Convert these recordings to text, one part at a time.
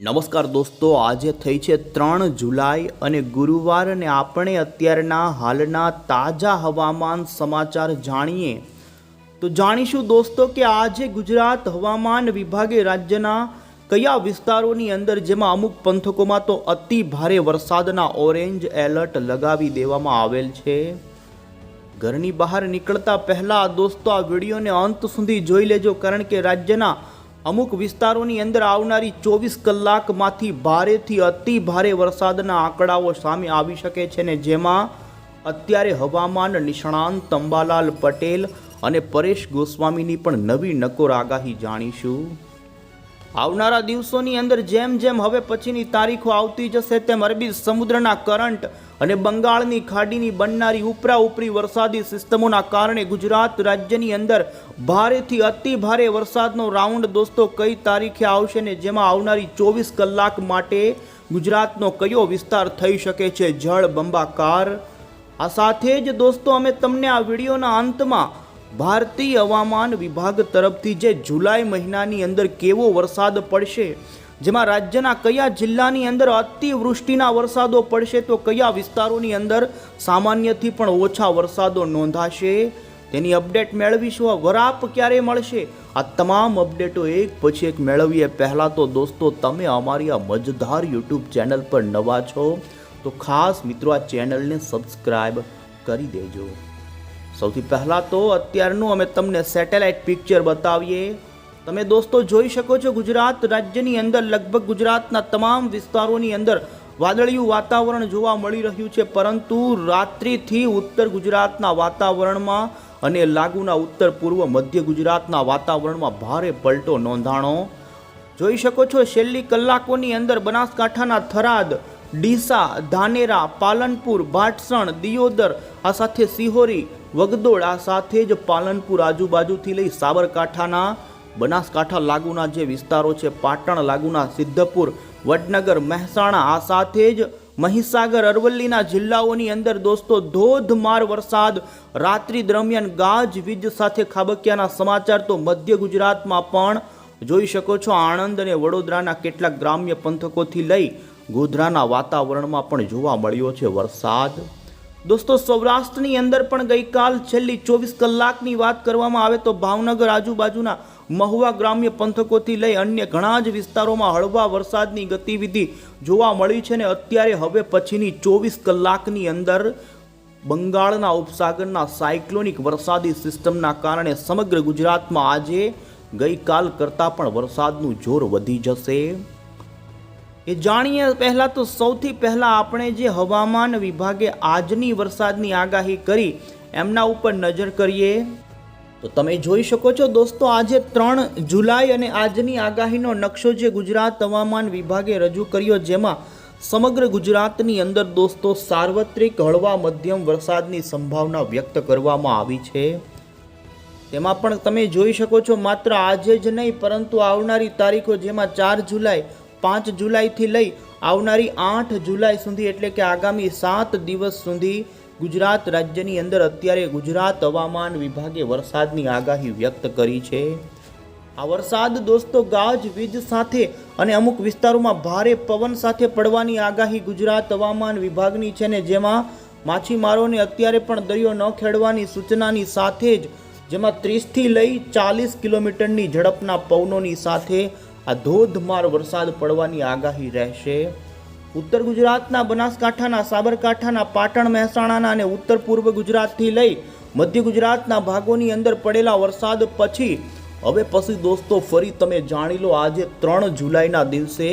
નમસ્કાર દોસ્તો, આજે થઈ છે ત્રણ જુલાઈ અને ગુરુવાર અને આપણે અત્યારના હાલના તાજા હવામાન સમાચાર જાણીએ. તો જાણીશું દોસ્તો કે આજે ગુજરાત હવામાન વિભાગે રાજ્યના કયા વિસ્તારોની અંદર જેમાં અમુક પંથકોમાં તો અતિ ભારે વરસાદના ઓરેન્જ એલર્ટ લગાવી દેવામાં આવેલ છે. ઘરની બહાર નીકળતા પહેલા દોસ્તો આ વિડીયોને અંત સુધી જોઈ લેજો, કારણ કે રાજ્યના અમુક વિસ્તારોની અંદર આવનારી ચોવીસ કલાકમાંથી ભારેથી અતિ ભારે વરસાદના આંકડાઓ સામે આવી શકે છે ને જેમાં અત્યારે હવામાન નિષ્ણાંત અંબાલાલ પટેલ અને પરેશ ગોસ્વામીની પણ નવી નકોર આગાહી જાણીશું. આવનારા દિવસોની અંદર જેમ જેમ હવે પછીની તારીખો આવતી જશે, તેમ અરબી સમુદ્રના કરંટ અને બંગાળની ખાડીની બનનારી ઉપરા ઉપરી વરસાદી સિસ્ટમોના કારણે ગુજરાત રાજ્યની અંદર ભારેથી અતિ ભારે વરસાદનો રાઉન્ડ દોસ્તો કઈ તારીખે આવશે ને જેમાં આવનારી ચોવીસ કલાક માટે ગુજરાતનો કયો વિસ્તાર થઈ શકે છે? જળ બંબાકાર. આ સાથે જ દોસ્તો અમે તમને આ વિડીયોના અંતમાં ભારતીય હવામાન વિભાગ તરફથી જે જુલાઈ મહિનાની અંદર કેવો વરસાદ પડશે, જેમાં રાજ્યના કયા જિલ્લાની અંદર અતિવૃષ્ટિના વરસાદો પડશે, તો કયા વિસ્તારોની અંદર સામાન્યથી પણ ઓછા વરસાદો નોંધાશે, તેની અપડેટ મેળવીશું. વરાપ ક્યારે મળશે? આ તમામ અપડેટો એક પછી એક મેળવીએ. પહેલાં તો દોસ્તો, તમે અમારી આ મજધાર યુટ્યુબ ચેનલ પર નવા છો, તો ખાસ મિત્રો આ ચેનલને સબસ્ક્રાઈબ કરી દેજો. સૌથી પહેલાં તો અત્યારનું અમે તમને સેટેલાઇટ પિક્ચર બતાવીએ. તમે દોસ્તો જોઈ શકો છો ગુજરાત રાજ્યની અંદર, લગભગ ગુજરાતના તમામ વિસ્તારોની અંદર વાદળિયું વાતાવરણ જોવા મળી રહ્યું છે, પરંતુ રાત્રિથી ઉત્તર ગુજરાતના વાતાવરણમાં અને લાગુના ઉત્તર પૂર્વ મધ્ય ગુજરાતના વાતાવરણમાં ભારે પલટો નોંધાણો. જોઈ શકો છો છેલ્લી કલાકોની અંદર બનાસકાંઠાના થરાદ, ડીસા, ધાનેરા, પાલનપુર ભાટસણ દિયોદર, આ સાથે સિહોરી વગદોડ સાથે જ પાલનપુર આજુબાજુથી લઈ સાબરકાંઠાના બનાસકાંઠા લાગુના જે વિસ્તારો છે, પાટણ લાગુના, સિદ્ધપુર, વડનગર, મહેસાણા, આ સાથે જ મહીસાગર, અરવલ્લીના જિલ્લાઓની અંદર દોસ્તો ધોધમાર વરસાદ. રાત્રિ દરમિયાન ગાજ, વીજ સાથે ખાબકિયાના સમાચાર તો મધ્ય ગુજરાતમાં પણ જોઈ શકો છો. આણંદ અને વડોદરાના કેટલાક ગ્રામ્ય પંથકોથી લઈ ગોધરાના વાતાવરણમાં પણ જોવા મળ્યો છે વરસાદ. દોસ્તો, સૌરાષ્ટ્રની અંદર પણ ગઈકાલ છેલ્લી ચોવીસ કલાકની વાત કરવામાં આવે તો ભાવનગર આજુબાજુના મહુવા ગ્રામ્ય પંથકોથી લઈ અન્ય ઘણા જ વિસ્તારોમાં હળવા વરસાદની ગતિવિધિ જોવા મળી છે ને અત્યારે હવે પછીની ચોવીસ કલાકની અંદર બંગાળના ઉપસાગરના સાયક્લોનિક વરસાદી સિસ્ટમના કારણે સમગ્ર ગુજરાતમાં આજે ગઈકાલ કરતાં પણ વરસાદનું જોર વધી જશે. એ જાણીએ પહેલાં તો સૌથી પહેલાં આપણે જે હવામાન વિભાગે આજની વરસાદની આગાહી કરી, એમના ઉપર નજર કરીએ. તો તમે જોઈ શકો છો દોસ્તો, આજે ત્રણ જુલાઈ અને આજની આગાહીનો નકશો જે ગુજરાત હવામાન વિભાગે રજૂ કર્યો જેમાં સમગ્ર ગુજરાતની અંદર દોસ્તો સાર્વત્રિક હળવા મધ્યમ વરસાદની સંભાવના વ્યક્ત કરવામાં આવી છે. તેમાં પણ તમે જોઈ શકો છો માત્ર આજે જ નહીં, પરંતુ આવનારી તારીખો જેમાં ચાર જુલાઈ પાંચ જુલાઈથી લઈ આવનારી આઠ જુલાઈ સુધી, એટલે કે આગામી સાત દિવસ સુધી ગુજરાત રાજ્યની અંદર અત્યારે ગુજરાત હવામાન વિભાગે વરસાદની આગાહી વ્યક્ત કરી છે. આ વરસાદ દોસ્તો ગાજ, વીજ સાથે અને અમુક વિસ્તારોમાં ભારે પવન સાથે પડવાની આગાહી ગુજરાત હવામાન વિભાગની છે ને જેમાં માછીમારોને અત્યારે પણ દરિયો ન ખેડવાની સૂચનાની સાથે જ, જેમાં ત્રીસથી લઈ ચાલીસ કિલોમીટરની ઝડપના પવનોની સાથે આ ધોધમાર વરસાદ પડવાની આગાહી રહેશે. ઉત્તર ગુજરાતના બનાસકાંઠાના, સાબરકાંઠાના, પાટણ, મહેસાણાના અને ઉત્તર પૂર્વ ગુજરાતથી લઈ મધ્ય ગુજરાતના ભાગોની અંદર પડેલા વરસાદ પછી હવે પછી દોસ્તો ફરી તમે જાણી લો આજે ત્રણ જુલાઈના દિવસે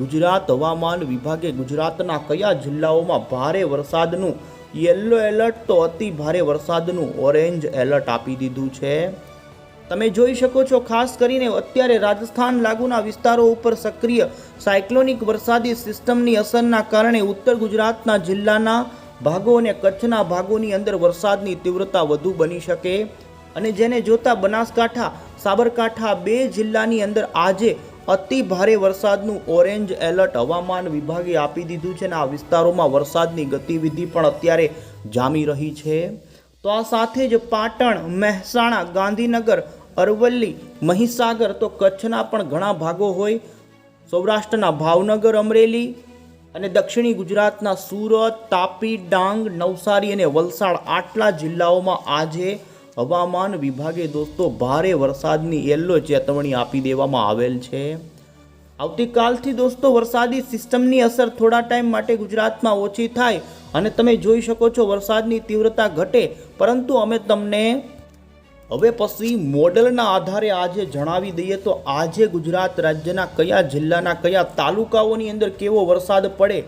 ગુજરાત હવામાન વિભાગે ગુજરાતના કયા જિલ્લાઓમાં ભારે વરસાદનું યલો એલર્ટ તો અતિ ભારે વરસાદનું ઓરેન્જ એલર્ટ આપી દીધું છે. તમે જોઈ શકો છો, ખાસ કરીને અત્યારે રાજસ્થાન લાગુના વિસ્તારો ઉપર સક્રિય સાયક્લોનિક વરસાદી સિસ્ટમની અસરના કારણે ઉત્તર ગુજરાતના જિલ્લાના ભાગો અને કચ્છના ભાગોની અંદર વરસાદની તીવ્રતા વધુ બની શકે. અને જેને જોતા બનાસકાંઠા, સાબરકાંઠા બે જિલ્લાની અંદર આજે અતિ ભારે વરસાદનું ઓરેન્જ એલર્ટ હવામાન વિભાગે આપી દીધું છે અને આ વિસ્તારોમાં વરસાદની ગતિવિધિ પણ અત્યારે જામી રહી છે. તો આ સાથે જ પાટણ, મહેસાણા, ગાંધીનગર, અરવલ્લી, મહીસાગર તો કચ્છના પણ ઘણા ભાગો હોય. સૌરાષ્ટ્રના ભાવનગર, અમરેલી અને દક્ષિણી ગુજરાતના સુરત, તાપી, ડાંગ, નવસારી અને વલસાડ આટલા જિલ્લાઓમાં આજે હવામાન વિભાગે દોસ્તો ભારે વરસાદની યલો ચેતવણી આપી દેવામાં આવેલ છે. આવતીકાલથી દોસ્તો, વરસાદી સિસ્ટમની અસર થોડા ટાઈમ માટે ગુજરાતમાં ઓછી થાય અને તમે જોઈ શકો છો વરસાદની તીવ્રતા ઘટે. પરંતુ અમે તમને હવે પછી મોડલના આધારે આજે જણાવી દઈએ તો આજે ગુજરાત રાજ્યના કયા જિલ્લાના કયા તાલુકાઓની અંદર કેવો વરસાદ પડે.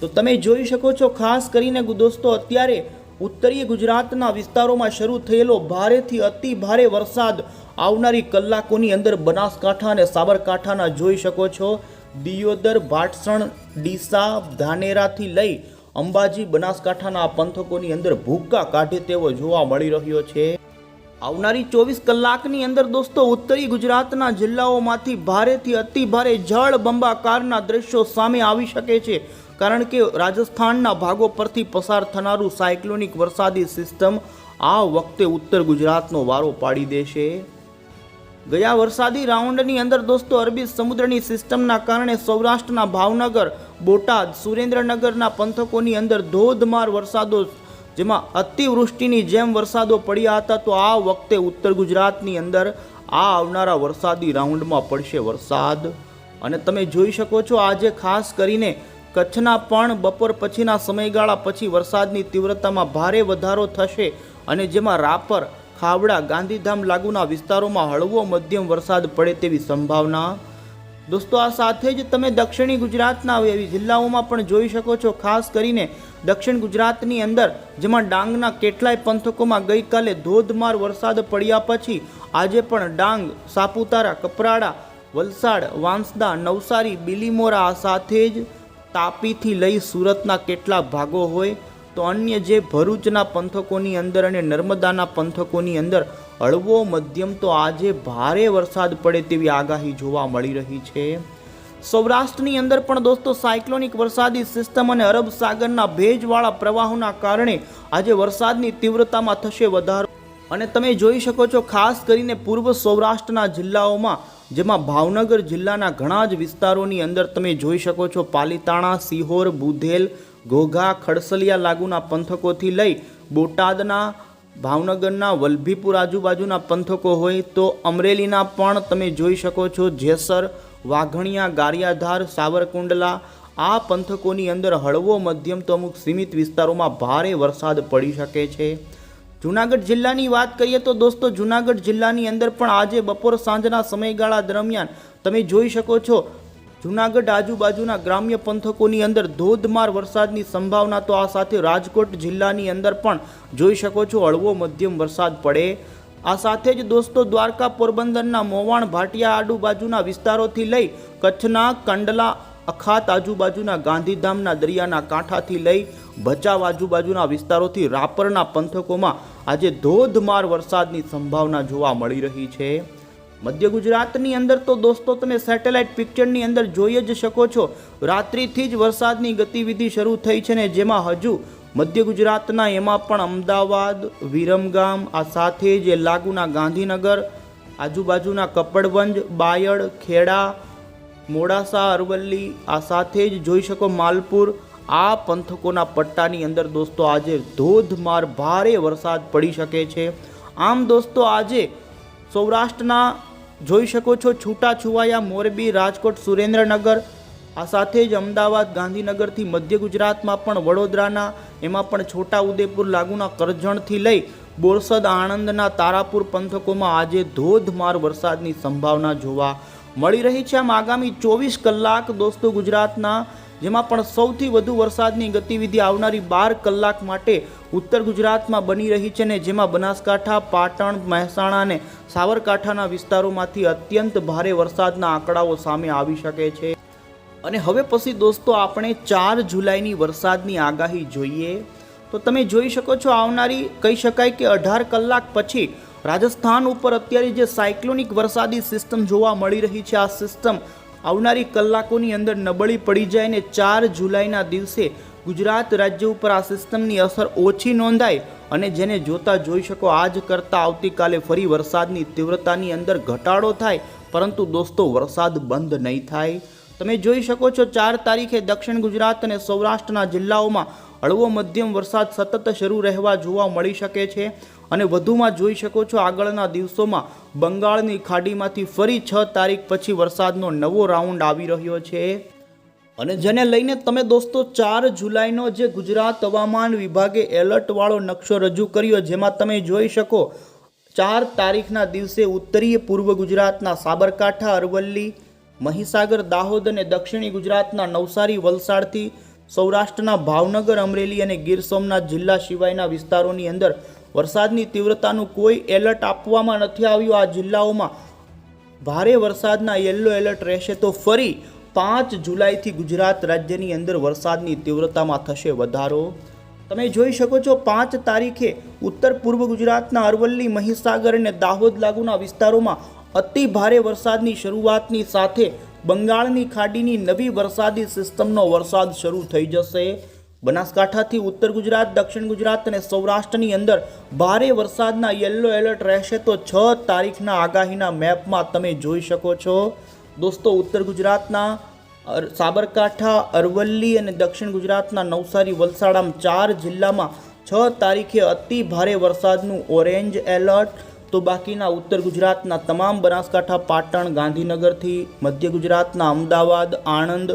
તો તમે જોઈ શકો છો, ખાસ કરીને દોસ્તો, અત્યારે ઉત્તરીય ગુજરાતના વિસ્તારોમાં શરૂ થયેલો ભારેથી અતિ ભારે વરસાદ આવનારી કલાકોની અંદર બનાસકાંઠા અને સાબરકાંઠાના જોઈ શકો છો. દિયોદર ભાટસણ ડીસા, ધાનેરાથી લઈ અંબાજી, બનાસકાંઠાના પંથકોની અંદર ભૂક્કા કાઢે તેવો જોવા મળી રહ્યો છે. આવનારી ચોવીસ કલાકની અંદર દોસ્તો, ઉત્તરી ગુજરાતના જિલ્લાઓમાંથી ભારેથી અતિ ભારે જળ બંબાકારના દ્રશ્યો સામે આવી શકે છે. કારણ કે રાજસ્થાનના ભાગો પરથી પસાર થનારું સાયક્લોનિક વરસાદી સિસ્ટમ આ વખતે ઉત્તર ગુજરાતનો વારો પાડી દેશે. ગયા વરસાદી રાઉન્ડની અંદર દોસ્તો અરબી સમુદ્રની સિસ્ટમના કારણે સૌરાષ્ટ્રના ભાવનગર, બોટાદ, સુરેન્દ્રનગરના પંથકોની અંદર ધોધમાર વરસાદો જેમાં અતિવૃષ્ટિની જેમ વરસાદો પડ્યા હતા, તો આ વખતે ઉત્તર ગુજરાતની અંદર આ આવનારા વરસાદી રાઉન્ડમાં પડશે વરસાદ. અને તમે જોઈ શકો છો આજે ખાસ કરીને કચ્છના પણ બપોર પછીના સમયગાળા પછી વરસાદની તીવ્રતામાં ભારે વધારો થશે અને જેમાં રાપર, ખાવડા, ગાંધીધામ લાગુના વિસ્તારોમાં હળવો મધ્યમ વરસાદ પડે તેવી સંભાવના. દોસ્તો, આ સાથે જ તમે દક્ષિણી ગુજરાતના એવી જિલ્લાઓમાં પણ જોઈ શકો છો, ખાસ કરીને દક્ષિણ ગુજરાતની અંદર, જેમાં ડાંગના કેટલાય પંથકોમાં ગઈકાલે ધોધમાર વરસાદ પડ્યા પછી આજે પણ ડાંગ, સાપુતારા, કપરાડા, વલસાડ, વાંસદા, નવસારી, બિલીમોરા સાથે જ તાપીથી લઈ સુરતના કેટલા ભાગો હોય, તો અન્ય જે ભરૂચના પંથકોની અંદર અને નર્મદાના પંથકોની અંદર હળવો મધ્યમ તો આજે ભારે વરસાદ પડે તેવી આગાહી જોવા મળી રહી છે. સૌરાષ્ટ્રની અંદર પણ દોસ્તો સાયક્લોનિક વરસાદી સિસ્ટમ અને અરબ સાગરના ભેજવાળા પ્રવાહોના કારણે આજે વરસાદની તીવ્રતામાં થશે વધારો. અને તમે જોઈ શકો છો, ખાસ કરીને પૂર્વ સૌરાષ્ટ્રના જિલ્લાઓમાં જેમાં ભાવનગર જિલ્લાના ઘણા જ વિસ્તારોની અંદર તમે જોઈ શકો છો પાલીતાણા, સિહોર, બુધેલ, ઘોઘા, ખડસલિયા લાગુના પંથકોથી લઈ બોટાદના, ભાવનગરના, વલભીપુર આજુબાજુના પંથકો હોય તો અમરેલીના પણ તમે જોઈ શકો છો જેસર, વાઘણિયા, ગારિયાધાર, સાવરકુંડલા, આ પંથકોની અંદર હળવો મધ્યમ તો અમુક સીમિત વિસ્તારોમાં ભારે વરસાદ પડી શકે છે. જુનાગઢ જિલ્લાની વાત કરીએ તો દોસ્તો, જુનાગઢ જિલ્લાની અંદર પણ આજે બપોર સાંજના સમયગાળા દરમિયાન તમે જોઈ શકો છો, જુનાગઢ આજુબાજુના ગ્રામ્ય પંથકોની અંદર ધોધમાર વરસાદની સંભાવના તો આ સાથે રાજકોટ જિલ્લાની અંદર પણ જોઈ શકો છો, હળવો મધ્યમ વરસાદ પડે. આ સાથે જ દોસ્તો, દ્વારકા પોરબંદરના મોવાણ ભાટિયા આજુબાજુના વિસ્તારોથી લઈ કચ્છના, કંડલા અખાત આજુબાજુના ગાંધીધામના દરિયાના કાંઠાથી લઈ ભચાવ આજુબાજુના વિસ્તારોથી રાપરના પંથકોમાં આજે ધોધમાર વરસાદની સંભાવના જોવા મળી રહી છે. મધ્ય ગુજરાતની અંદર તો દોસ્તો તમે સેટેલાઇટ પિક્ચરની અંદર જોઈ જ શકો છો. રાત્રિથી જ વરસાદની ગતિવિધિ શરૂ થઈ છે ને જેમાં હજુ મધ્ય ગુજરાતના એમાં પણ અમદાવાદ, વિરમગામ, આ સાથે જ લાગુના ગાંધીનગર, આજુબાજુના કપડવંજ, બાયડ, ખેડા મોડાસા, અરવલ્લી, આ સાથે જ જોઈ શકો માલપુર. આ પંથકોના પટ્ટાની અંદર દોસ્તો આજે ધોધમાર ભારે વરસાદ પડી શકે છે. આમ દોસ્તો આજે સૌરાષ્ટ્રના જોઈ શકો છો છૂટા છુવાયા મોરબી, રાજકોટ, સુરેન્દ્રનગર. આ સાથે જ અમદાવાદ, ગાંધીનગરથી મધ્ય ગુજરાતમાં પણ વડોદરાના, એમાં પણ છોટા ઉદેપુર લાગુના કરજણથી લઈ બોરસદ, આણંદના તારાપુર પંથકોમાં આજે ધોધમાર વરસાદની સંભાવના જોવા મળી રહી છે. આમ આગામી ચોવીસ કલાક દોસ્તો ગુજરાતના, જેમાં પણ સૌથી વધુ વરસાદની ગતિવિધિ આવનારી બાર કલાક માટે ઉત્તર ગુજરાતમાં બની રહી છે ને જેમાં બનાસકાંઠા, પાટણ, મહેસાણા અને સાબરકાંઠાના વિસ્તારોમાંથી અત્યંત ભારે વરસાદના આંકડાઓ સામે આવી શકે છે. અને હવે પછી દોસ્તો આપણે ચાર જુલાઈની વરસાદની આગાહી જોઈએ. તો તમે જોઈ શકો છો આવનારી, કહી શકાય કે અઢાર કલાક પછી રાજસ્થાન ઉપર અત્યારે જે સાયક્લોનિક વરસાદી સિસ્ટમ જોવા મળી રહી છે, આ સિસ્ટમ આવનારી કલાકોની અંદર નબળી પડી જાય ને ચાર જુલાઈના દિવસે ગુજરાત રાજ્ય ઉપર આ સિસ્ટમની અસર ઓછી નોંધાય અને જેને જોતા જોઈ શકો આજ કરતાં આવતીકાલે ફરી વરસાદની તીવ્રતાની અંદર ઘટાડો થાય, પરંતુ દોસ્તો વરસાદ બંધ નહીં થાય. તમે જોઈ શકો છો, ચાર તારીખે દક્ષિણ ગુજરાત અને સૌરાષ્ટ્રના જિલ્લાઓમાં હળવો મધ્યમ વરસાદ સતત શરૂ રહેવા જોવા મળી શકે છે અને વધુમાં જોઈ શકો છો આગળના દિવસોમાં બંગાળની ખાડીમાંથી ફરી છ તારીખ પછી વરસાદનો નવો રાઉન્ડ આવી રહ્યો છે. અને જેને લઈને તમે દોસ્તો ચાર જુલાઈનો જે ગુજરાત હવામાન વિભાગે એલર્ટવાળો નકશો રજૂ કર્યો જેમાં તમે જોઈ શકો ચાર તારીખના દિવસે ઉત્તરીય પૂર્વ ગુજરાતના સાબરકાંઠા, અરવલ્લી, મહીસાગર, દાહોદ અને દક્ષિણી ગુજરાતના નવસારી, વલસાડથી સૌરાષ્ટ્રના ભાવનગર, અમરેલી અને ગીર સોમનાથ જિલ્લા સિવાયના વિસ્તારોની અંદર વરસાદની તીવ્રતાનું કોઈ એલર્ટ આપવામાં નથી આવ્યું. આ જિલ્લાઓમાં ભારે વરસાદના યલો એલર્ટ રહેશે તો ફરી પાંચ જુલાઈથી ગુજરાત રાજ્યની અંદર વરસાદની તીવ્રતામાં થશે વધારો. તમે જોઈ શકો છો, પાંચ તારીખે ઉત્તર પૂર્વ ગુજરાતના અરવલ્લી, મહીસાગર અને દાહોદ લાગુના વિસ્તારોમાં અતિ ભારે વરસાદની શરૂઆતની સાથે બંગાળની ખાડીની નવી વરસાદી સિસ્ટમનો વરસાદ શરૂ થઈ જશે. બનાસકાંઠાથી ઉત્તર ગુજરાત, દક્ષિણ ગુજરાત અને સૌરાષ્ટ્રની અંદર ભારે વરસાદના યલો એલર્ટ રહેશે તો છ તારીખના આગાહીના મેપમાં તમે જોઈ શકો છો. દોસ્તો, ઉત્તર ગુજરાતના સાબરકાંઠા, અરવલ્લી અને દક્ષિણ ગુજરાતના નવસારી વલસાડ આમ ચાર જિલ્લામાં છ તારીખે અતિ ભારે વરસાદનું ઓરેન્જ એલર્ટ તો બાકીના ઉત્તર ગુજરાતના તમામ બનાસકાંઠા, પાટણ, ગાંધીનગરથી મધ્ય ગુજરાતના અમદાવાદ, આણંદ,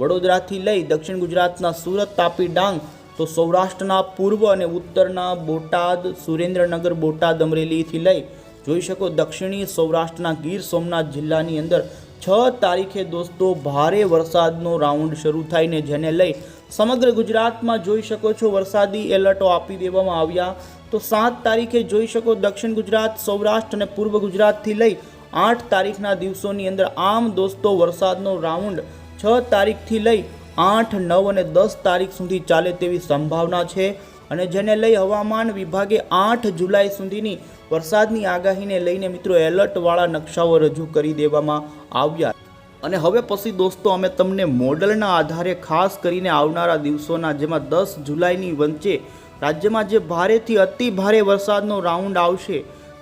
વડોદરાથી લઈ દક્ષિણ ગુજરાતના સુરત, તાપી, ડાંગ તો સૌરાષ્ટ્રના પૂર્વ અને ઉત્તરના બોટાદ, સુરેન્દ્રનગર, બોટાદ, અમરેલીથી લઈ જોઈ શકો દક્ષિણી સૌરાષ્ટ્રના ગીર સોમનાથ જિલ્લાની અંદર છ તારીખે દોસ્તો ભારે વરસાદનો રાઉન્ડ શરૂ થાય ને જેને લઈ સમગ્ર ગુજરાતમાં જોઈ શકો છો વરસાદી એલર્ટો આપી દેવામાં આવ્યા. તો સાત તારીખે જોઈ શકો દક્ષિણ ગુજરાત, સૌરાષ્ટ્ર અને પૂર્વ ગુજરાતથી લઈ આઠ તારીખના દિવસોની અંદર આમ દોસ્તો વરસાદનો રાઉન્ડ છ તારીખથી લઈ આઠ, નવ અને દસ તારીખ સુધી ચાલે તેવી સંભાવના છે. અને જેને લઈ હવામાન વિભાગે આઠ જુલાઈ સુધીની વરસાદની આગાહીને લઈને મિત્રો એલર્ટવાળા નકશાઓ રજૂ કરી દેવામાં આવ્યા. અને હવે પછી દોસ્તો અમે તમને મોડલના આધારે ખાસ કરીને આવનારા દિવસોના, જેમાં દસ જુલાઈની વચ્ચે રાજ્યમાં જે ભારેથી અતિ ભારે વરસાદનો રાઉન્ડ આવશે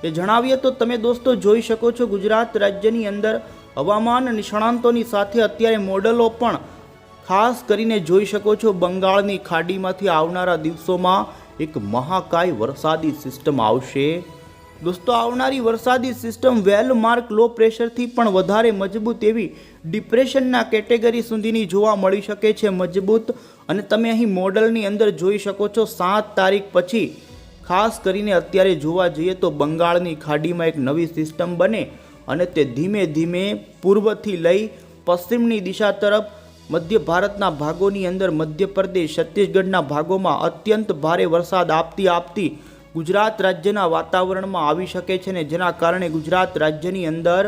એ જણાવીએ તો તમે દોસ્તો જોઈ શકો છો ગુજરાત રાજ્યની અંદર હવામાન નિષ્ણાંતોની સાથે અત્યારે મોડલો પણ ખાસ કરીને જોઈ શકો છો. બંગાળની ખાડીમાંથી આવનારા દિવસોમાં એક મહાકાય વરસાદી સિસ્ટમ આવશે. દોસ્તો, આવનારી વરસાદી સિસ્ટમ વેલ માર્ક, લો પ્રેશરથી પણ વધારે મજબૂત એવી ડિપ્રેશનના કેટેગરી સુધીની જોવા મળી શકે છે મજબૂત. અને તમે અહીં મોડલની અંદર જોઈ શકો છો, સાત તારીખ પછી. ખાસ કરીને અત્યારે જોવા જઈએ તો બંગાળની ખાડીમાં એક નવી સિસ્ટમ બને અને તે ધીમે ધીમે પૂર્વથી લઈ પશ્ચિમની દિશા તરફ, મધ્ય ભારતના ભાગોની અંદર મધ્યપ્રદેશ, છત્તીસગઢના ભાગોમાં અત્યંત ભારે વરસાદ આપતી આપતી ગુજરાત રાજ્યના વાતાવરણમાં આવી શકે છે ને જેના કારણે ગુજરાત રાજ્યની અંદર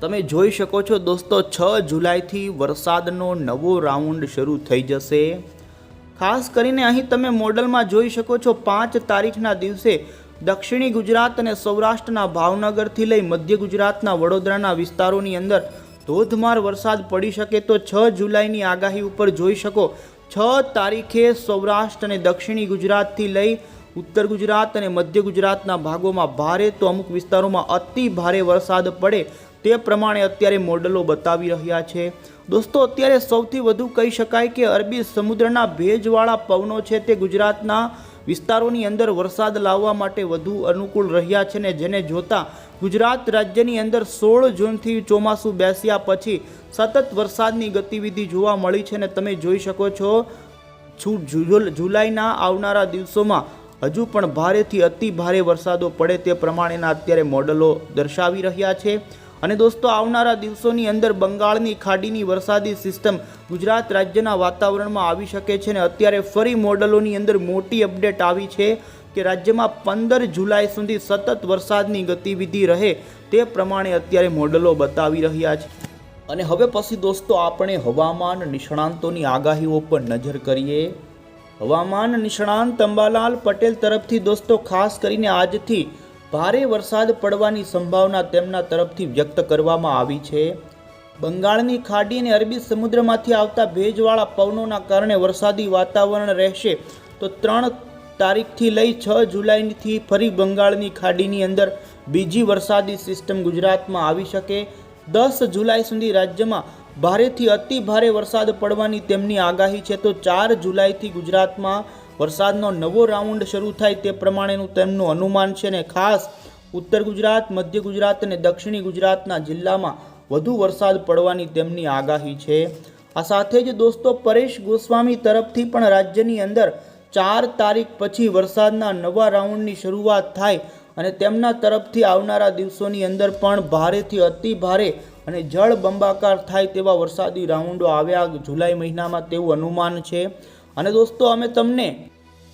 તમે જોઈ શકો છો દોસ્તો, છ જુલાઈથી વરસાદનો નવો રાઉન્ડ શરૂ થઈ જશે. ખાસ કરીને અહીં તમે મોડલમાં જોઈ શકો છો પાંચ તારીખના દિવસે દક્ષિણી ગુજરાત અને સૌરાષ્ટ્રના ભાવનગરથી લઈ મધ્ય ગુજરાતના વડોદરાના વિસ્તારોની અંદર ધોધમાર વરસાદ પડી શકે તો છ જુલાઈની આગાહી ઉપર જોઈ શકો. છ તારીખે સૌરાષ્ટ્ર અને દક્ષિણી ગુજરાતથી લઈ ઉત્તર ગુજરાત અને મધ્ય ગુજરાતના ભાગોમાં ભારે તો અમુક વિસ્તારોમાં અતિ ભારે વરસાદ પડે તે પ્રમાણે અત્યારે મોડલો બતાવી રહ્યા છે. દોસ્તો, અત્યારે સૌથી વધુ કહી શકાય કે અરબી સમુદ્રના ભેજવાળા પવનો છે તે ગુજરાતના વિસ્તારોની અંદર વરસાદ લાવવા માટે વધુ અનુકૂળ રહ્યા છે ને જેને જોતા ગુજરાત રાજ્યની અંદર સોળ જૂનથી ચોમાસું બેસ્યા પછી સતત વરસાદની ગતિવિધિ જોવા મળી છે ને તમે જોઈ શકો છો. જુલાઈના આવનારા દિવસોમાં હજુ પણ ભારેથી અતિ ભારે વરસાદો પડે તે પ્રમાણેના અત્યારે મોડલો દર્શાવી રહ્યા છે. અને દોસ્તો, આવનારા દિવસોની અંદર બંગાળની ખાડીની વરસાદી સિસ્ટમ ગુજરાત રાજ્યના વાતાવરણમાં આવી શકે છે અને અત્યારે ફરી મોડલોની અંદર મોટી અપડેટ આવી છે કે રાજ્યમાં પંદર જુલાઈ સુધી સતત વરસાદની ગતિવિધિ રહે તે પ્રમાણે અત્યારે મોડલો બતાવી રહ્યા છે. અને હવે પછી દોસ્તો, આપણે હવામાન નિષ્ણાંતોની આગાહીઓ પર નજર કરીએ. હવામાન નિષ્ણાંત અંબાલાલ પટેલ તરફથી દોસ્તો, ખાસ કરીને આજથી ભારે વરસાદ પડવાની સંભાવના તેમના તરફથી વ્યક્ત કરવામાં આવી છે. બંગાળની ખાડી અને અરબી સમુદ્રમાંથી આવતા ભેજવાળા પવનોના કારણે વરસાદી વાતાવરણ રહેશે. તો ત્રણ તારીખથી લઈ છ જુલાઈથી ફરી બંગાળની ખાડીની અંદર બીજી વરસાદી સિસ્ટમ ગુજરાતમાં આવી શકે. દસ જુલાઈ સુધી રાજ્યમાં ભારેથી અતિ ભારે વરસાદ પડવાની તેમની આગાહી છે તો ચાર જુલાઈથી ગુજરાતમાં વરસાદનો નવો રાઉન્ડ શરૂ થાય તે પ્રમાણેનું તેમનું અનુમાન છે અને ખાસ ઉત્તર ગુજરાત, મધ્ય ગુજરાત અને દક્ષિણી ગુજરાતના જિલ્લામાં વધુ વરસાદ પડવાની તેમની આગાહી છે. આ સાથે જ દોસ્તો પરેશ ગોસ્વામી તરફથી પણ રાજ્યની અંદર ચાર તારીખ પછી વરસાદના નવા રાઉન્ડની શરૂઆત થાય અને તેમના તરફથી આવનારા દિવસોની અંદર પણ ભારેથી અતિ ભારે અને જળ બંબાકાર થાય તેવા વરસાદી રાઉન્ડો આવ્યા જુલાઈ મહિનામાં તેવું અનુમાન છે. અને દોસ્તો, અમે તમને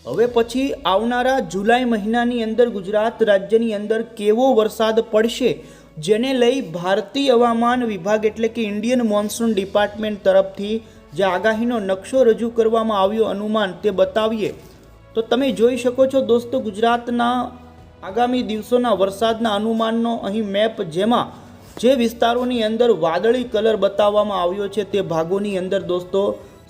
હવે પછી આવનારા જુલાઈ મહિનાની અંદર ગુજરાત રાજ્યની અંદર કેવો વરસાદ પડશે જેને લઈ ભારતીય હવામાન વિભાગ એટલે કે ઇન્ડિયન મોન્સૂન ડિપાર્ટમેન્ટ તરફથી જે આગાહીનો નકશો રજૂ કરવામાં આવ્યો અનુમાન તે બતાવીએ. તો તમે જોઈ શકો છો દોસ્તો, ગુજરાતના આગામી દિવસોના વરસાદના અનુમાનનો અહીં મેપ જેમાં જે વિસ્તારોની અંદર વાદળી કલર બતાવવામાં આવ્યો છે તે ભાગોની અંદર દોસ્તો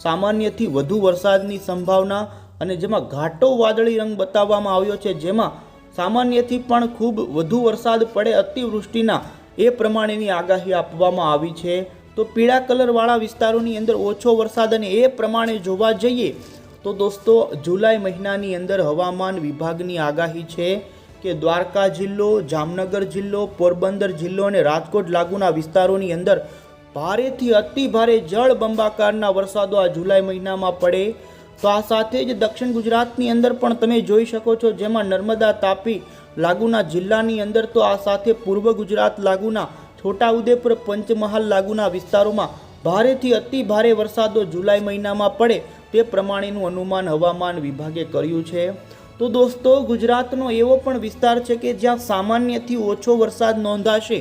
સામાન્યથી વધુ વરસાદની સંભાવના અને જેમાં ઘાટો વાદળી રંગ બતાવવામાં આવ્યો છે. જેમાં સામાન્યથી પણ ખૂબ વધુ વરસાદ પડે અતિવૃષ્ટિના એ પ્રમાણેની આગાહી આપવામાં આવી છે. તો પીળા કલરવાળા વિસ્તારોની અંદર ઓછો વરસાદ અને એ પ્રમાણે જોવા જઈએ તો દોસ્તો જુલાઈ મહિનાની અંદર હવામાન વિભાગની આગાહી છે. કે દ્વારકા જિલ્લો, જામનગર જિલ્લો, પોરબંદર જિલ્લો અને રાજકોટ લાગુના વિસ્તારોની અંદર ભારેથી અતિ ભારે જળ બંબાકારના વરસાદો આ જુલાઈ મહિનામાં પડે. તો આ સાથે જ દક્ષિણ ગુજરાતની અંદર પણ તમે જોઈ શકો છો જેમાં નર્મદા તાપી લાગુના જિલ્લાની અંદર તો આ સાથે પૂર્વ ગુજરાત લાગુના, છોટાઉદેપુર પંચમહાલ લાગુના વિસ્તારોમાં ભારેથી અતિ ભારે વરસાદો જુલાઈ મહિનામાં પડે તે પ્રમાણેનું અનુમાન હવામાન વિભાગે કર્યું છે. તો દોસ્તો, ગુજરાતનો એવો પણ વિસ્તાર છે કે જ્યાં સામાન્યથી ઓછો વરસાદ નોંધાશે.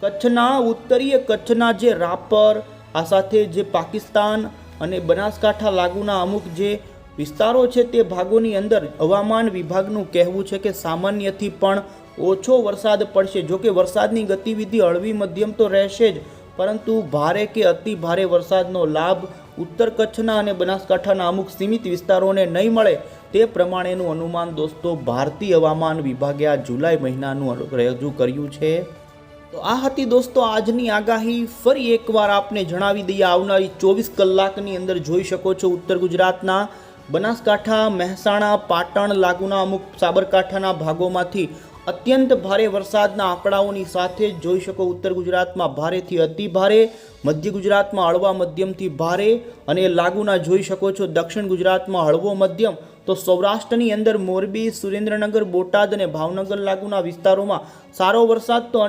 કચ્છના ઉત્તરીય કચ્છના જે રાપર, આ સાથે જે પાકિસ્તાન અને બનાસકાંઠા લાગુના અમુક જે વિસ્તારો છે તે ભાગોની અંદર હવામાન વિભાગનું કહેવું છે કે સામાન્યથી પણ ઓછો વરસાદ પડશે. જો કે વરસાદની ગતિવિધિ હળવી મધ્યમ તો રહેશે જ પરંતુ ભારે કે અતિ ભારે વરસાદનો લાભ ઉત્તર કચ્છના અને બનાસકાંઠાના અમુક સીમિત વિસ્તારોને નહીં મળે તે પ્રમાણેનું અનુમાન દોસ્તો ભારતીય હવામાન વિભાગે આ જુલાઈ મહિનાનું રજૂ કર્યું છે. તો આ હતી દોસ્તો આજની આગાહી. ફરી એકવાર આપને જણાવી દઈએ, આવનારી ચોવીસ કલાકની અંદર જોઈ શકો છો ઉત્તર ગુજરાતના બનાસકાંઠા, મહેસાણા, પાટણ લાગુના અમુક સાબરકાંઠાના ભાગોમાંથી અત્યંત ભારે વરસાદના આંકડાઓની સાથે જ જોઈ શકો ઉત્તર ગુજરાતમાં ભારેથી અતિ ભારે, મધ્ય ગુજરાતમાં હળવા મધ્યમથી ભારે અને લાગુના જોઈ શકો છો. દક્ષિણ ગુજરાતમાં હળવો મધ્યમ તો સૌરાષ્ટ્રની અંદર મોરબી, સુરેન્દ્રનગર, બોટાદ અને ભાવનગર લાગુના વિસ્તારોમાં સારો વરસાદ તો